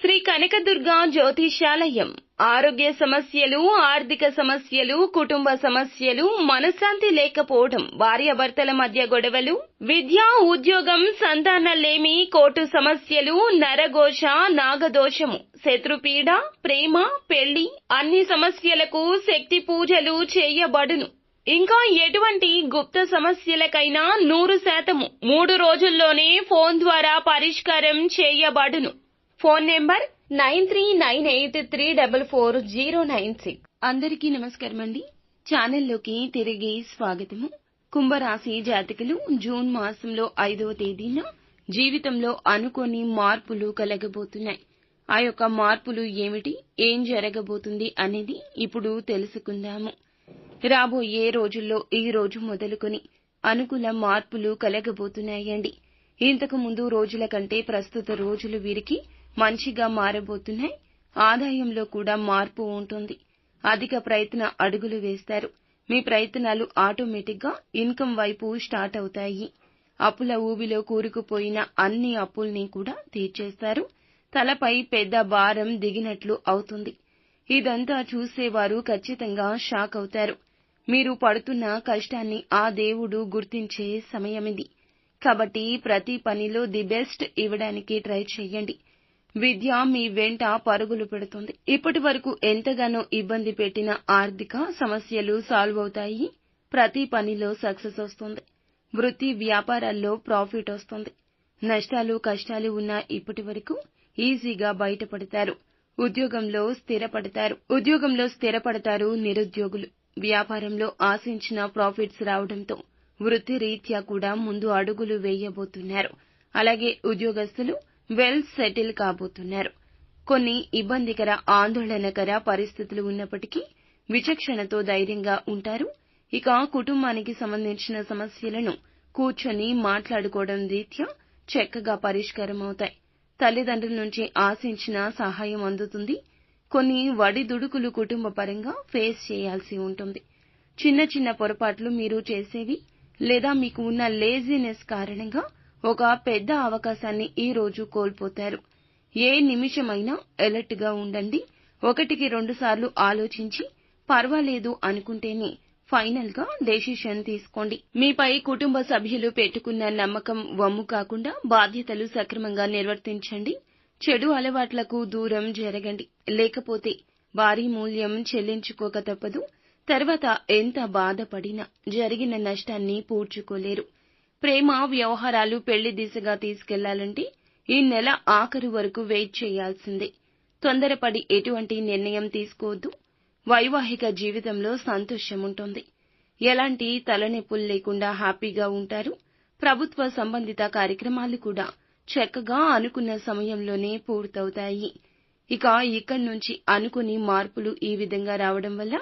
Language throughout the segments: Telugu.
శ్రీ కనకదుర్గ జ్యోతిషాలయం. ఆరోగ్య సమస్యలు ఆర్థిక సమస్యలు కుటుంబ సమస్యలు మనశ్శాంతి లేకపోవడం భార్యాభర్తల మధ్య గొడవలు విద్య ఉద్యోగం సంతానలేమి కోర్టు సమస్యలు నరఘోష నాగదోషము శత్రుపీడ ప్రేమ పెళ్ళి అన్ని సమస్యలకు శక్తి పూజలు చేయబడును. ఇంకా ఎటువంటి గుప్త సమస్యలకైనా నూరు శాతము మూడు రోజుల్లోనే ఫోన్ ద్వారా పరిష్కారం చేయబడును. Phone number nine three nine eight three double four zero nine six. అందరికీ నమస్కారం అండి. ఛానల్లోకి తిరిగి స్వాగతము. కుంభరాశి జాతకులు జూన్ మాసంలో ఐదవ తేదీన జీవితంలో అనుకోని మార్పులు కలగబోతున్నాయి. ఆ యొక్క మార్పులు ఏమిటి? ఏం జరగబోతుంది అనేది ఇప్పుడు తెలుసుకుందాము. రాబోయే రోజుల్లో ఈ రోజు మొదలుకొని అనుకూల మార్పులు కలగబోతున్నాయండి. ఇంతకు ముందు రోజుల కంటే ప్రస్తుత రోజులు వీరికి మంచిగా మారబోతున్నాయి ఆదాయంలో కూడా మార్పు ఉంటుంది. అధిక ప్రయత్న అడుగులు వేస్తారు. మీ ప్రయత్నాలు ఆటోమేటిక్గా ఇన్కమ్ వైపు స్టార్ట్ అవుతాయి. అప్పుల ఊబిలో కూరుకుపోయిన అన్ని అప్పుల్ని కూడా తీర్చేస్తారు. తలపై పెద్ద భారం దిగినట్లు అవుతుంది. ఇదంతా చూసేవారు ఖచ్చితంగా షాక్ అవుతారు. మీరు పడుతున్న కష్టాన్ని ఆ దేవుడు గుర్తించే సమయమిది. కాబట్టి ప్రతి పనిలో ది బెస్ట్ ఇవ్వడానికి ట్రై చేయండి. విద్య మీ వెంట పరుగులు పెడుతుంది. ఇప్పటి వరకు ఎంతగానో ఇబ్బంది పెట్టిన ఆర్థిక సమస్యలు సాల్వ్ అవుతాయి. ప్రతి పనిలో సక్సెస్ వస్తుంది. వృత్తి వ్యాపారాల్లో ప్రాఫిట్ వస్తుంది. నష్టాలు కష్టాలు ఉన్న ఇప్పటి వరకు ఈజీగా బయటపడతారు. ఉద్యోగంలో స్థిరపడతారు. ఉద్యోగంలో స్థిరపడతారు నిరుద్యోగులు. వ్యాపారంలో ఆశించిన ప్రాఫిట్స్ రావడంతో వృత్తి రీత్యా కూడా ముందు అడుగులు వేయబోతున్నారు. అలాగే ఉద్యోగస్తులు వెల్ సెటిల్ కాబోతున్నారు. కొన్ని ఇబ్బందికర ఆందోళనకర పరిస్థితులు ఉన్నప్పటికీ విచక్షణతో ధైర్యంగా ఉంటారు. ఇక కుటుంబానికి సంబంధించిన సమస్యలను కూర్చొని మాట్లాడుకోవడం రీత్యా చక్కగా పరిష్కారం అవుతాయి తల్లిదండ్రుల నుంచి ఆశించిన సహాయం అందుతుంది. కొన్ని వడిదుడుకులు కుటుంబ పరంగా ఫేస్ చేయాల్సి ఉంటుంది. చిన్న చిన్న పొరపాట్లు మీరు చేసేవి లేదా మీకు ఉన్న లేజినెస్ కారణంగా ఒక పెద్ద అవకాశాన్ని ఈ రోజు కోల్పోతారు. ఏ నిమిషమైనా అలర్ట్గా ఉండండి. ఒకటికి రెండు సార్లు ఆలోచించి పర్వాలేదు అనుకుంటేనే ఫైనల్గా డెసిషన్ తీసుకోండి. మీపై కుటుంబ సభ్యులు పెట్టుకున్న నమ్మకం వమ్ము కాకుండా బాధ్యతలు సక్రమంగా నిర్వర్తించండి. చెడు అలవాట్లకు దూరం జరగండి. లేకపోతే భారీ మూల్యం చెల్లించుకోక తప్పదు. తర్వాత ఎంత బాధపడినా జరిగిన నష్టాన్ని పూడ్చుకోలేరు. ప్రేమ వ్యవహారాలు పెళ్ళి దిశగా తీసుకెళ్ళాలంటే ఈ నెల ఆఖరు వరకు వెయిట్ చేయాల్సిందే. తొందరపడి ఎటువంటి నిర్ణయం తీసుకోవద్దు. వైవాహిక జీవితంలో సంతోషం ఉంటుంది ఎలాంటి తలనొప్పులు లేకుండా హ్యాపీగా ఉంటారు. ప్రభుత్వ సంబంధిత కార్యక్రమాలు కూడా చక్కగా అనుకున్న సమయంలోనే పూర్తవుతాయి. ఇక ఇక్కడి నుంచి అనుకుని మార్పులు ఈ విధంగా రావడం వల్ల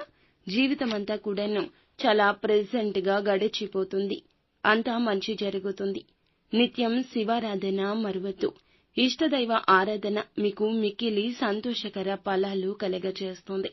జీవితమంతా కూడాను చాలా ప్రెజెంట్గా గడిచిపోతుంది. అంతా మంచి జరుగుతుంది. నిత్యం శివారాధన మరువద్దు. ఇష్టదైవ ఆరాధన మీకు మిక్కిలి సంతోషకర ఫలాలు కలగజేస్తుంది.